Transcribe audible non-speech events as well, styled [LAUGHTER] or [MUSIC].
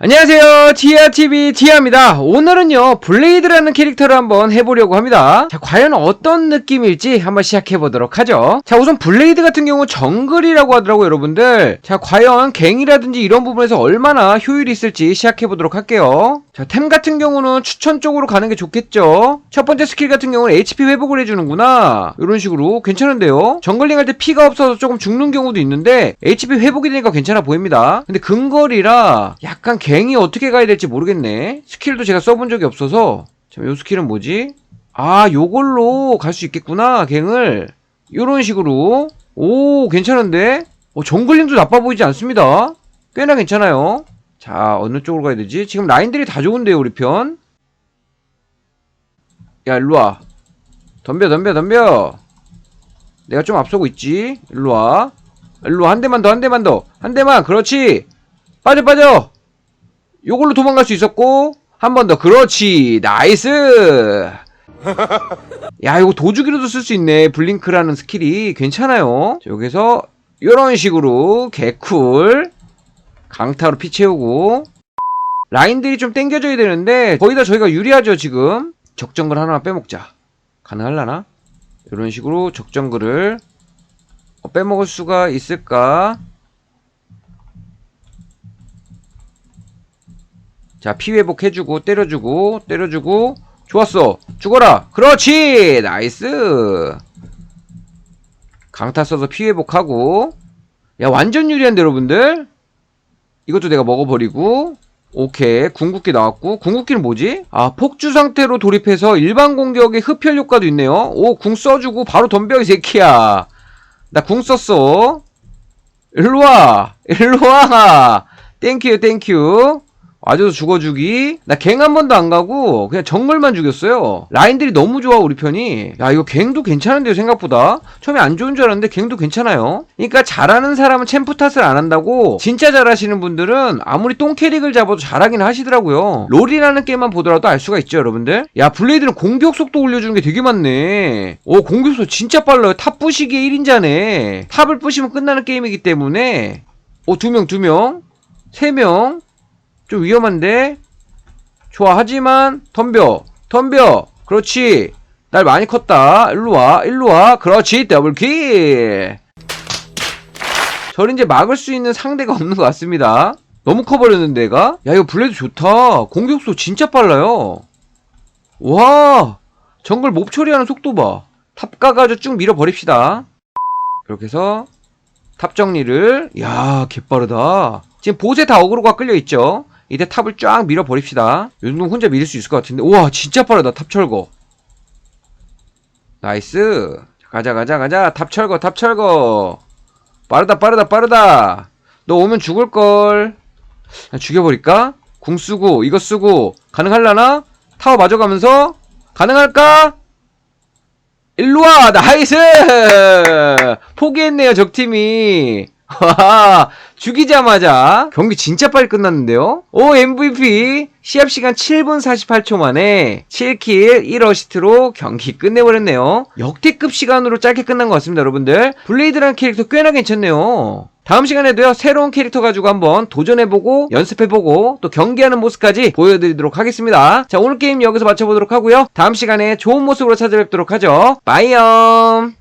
안녕하세요. 티아TV 티아입니다. 오늘은요 블레이드라는 캐릭터를 한번 해보려고 합니다. 자 과연 어떤 느낌일지 한번 시작해보도록 하죠. 자 우선 블레이드 같은 경우 정글이라고 하더라고요 여러분들. 자 과연 갱이라든지 이런 부분에서 얼마나 효율이 있을지 시작해보도록 할게요 자 템 같은 경우는 추천 쪽으로 가는 게 좋겠죠? 첫 번째 스킬 같은 경우는 HP 회복을 해주는구나. 이런 식으로 괜찮은데요? 정글링 할 때 피가 없어서 조금 죽는 경우도 있는데 HP 회복이 되니까 괜찮아 보입니다. 근데 근거리라 약간 갱이 어떻게 가야 될지 모르겠네. 스킬도 제가 써본 적이 없어서. 잠요 스킬은 뭐지? 아 요걸로 갈 수 있겠구나 갱을. 요런 식으로. 오 괜찮은데? 어, 정글링도 나빠 보이지 않습니다. 꽤나 괜찮아요 자 어느 쪽으로 가야 되지? 지금 라인들이 다 좋은데요 우리 편. 야 일로와. 덤벼 덤벼 덤벼. 내가 좀 앞서고 있지? 일로와. 일로와 한 대만 더 한 대만 더. 한 대만 그렇지. 빠져 빠져. 요걸로 도망갈 수 있었고 한 번 더. 그렇지. 나이스. [LAUGHS] 야 이거 도주기로도 쓸 수 있네. 블링크라는 스킬이. 괜찮아요. 자, 여기서 요런 식으로 개쿨 강타로 피 채우고 라인들이 좀 땡겨져야 되는데 거의 다 저희가 유리하죠 지금 적정글 하나만 빼먹자 가능할라나? 이런 식으로 적정글을 어, 빼먹을 수가 있을까? 자, 피 회복해주고, 때려주고, 때려주고, 좋았어. 죽어라. 그렇지! 나이스! 강타 써서 피 회복하고, 야, 완전 유리한데, 여러분들? 이것도 내가 먹어버리고, 오케이. 궁극기 나왔고, 궁극기는 뭐지? 아, 폭주 상태로 돌입해서 일반 공격에 흡혈 효과도 있네요. 오, 궁 써주고, 바로 덤벼, 이 새끼야. 나 궁 썼어. 일로와! 일로와! 땡큐, 땡큐. 와줘서 죽어주기. 나 갱 한 번도 안 가고 그냥 정글만 죽였어요. 라인들이 너무 좋아 우리 편이. 야 이거 갱도 괜찮은데요 생각보다. 처음에 안 좋은 줄 알았는데 갱도 괜찮아요. 그러니까 잘하는 사람은 챔프 탓을 안 한다고 진짜 잘하시는 분들은 아무리 똥캐릭을 잡아도 잘하긴 하시더라고요. 롤이라는 게임만 보더라도 알 수가 있죠 여러분들. 야 블레이드는 공격 속도 올려주는 게 되게 많네. 오 공격 속도 진짜 빨라요. 탑 부시기에 1인자네. 탑을 부시면 끝나는 게임이기 때문에 오 두 명두 명. 세 명. 좀 위험한데? 좋아, 하지만, 덤벼, 덤벼, 그렇지. 날 많이 컸다. 일로 와, 일로 와. 그렇지, 더블킬. 저를 이제 막을 수 있는 상대가 없는 것 같습니다. 너무 커버렸는데, 얘가? 야, 이거 블레드 좋다. 공격수 진짜 빨라요. 와, 정글 몹 처리하는 속도 봐. 탑 가가지고 쭉 밀어버립시다. 이렇게 해서, 탑 정리를, 야, 개빠르다. 지금 보세 다 어그로가 끌려있죠? 이제 탑을 쫙 밀어버립시다. 요 정도 혼자 밀을 수 있을 것 같은데. 우와, 진짜 빠르다, 탑 철거. 나이스. 가자, 가자, 가자. 탑 철거, 탑 철거. 빠르다, 빠르다, 빠르다. 너 오면 죽을걸. 죽여버릴까? 궁 쓰고, 이거 쓰고, 가능할라나? 타워 맞아가면서? 가능할까? 일로와! 나이스! 포기했네요, 적팀이. [LAUGHS] 와, 죽이자마자 경기 진짜 빨리 끝났는데요? 오, MVP! 시합 시간 7분 48초 만에 7킬 1어시스트로 경기 끝내버렸네요. 역대급 시간으로 짧게 끝난 것 같습니다, 여러분들. 블레이드라는 캐릭터 꽤나 괜찮네요. 다음 시간에도요, 새로운 캐릭터 가지고 한번 도전해보고, 연습해보고, 또 경기하는 모습까지 보여드리도록 하겠습니다. 자, 오늘 게임 여기서 마쳐보도록 하고요. 다음 시간에 좋은 모습으로 찾아뵙도록 하죠. 빠이염!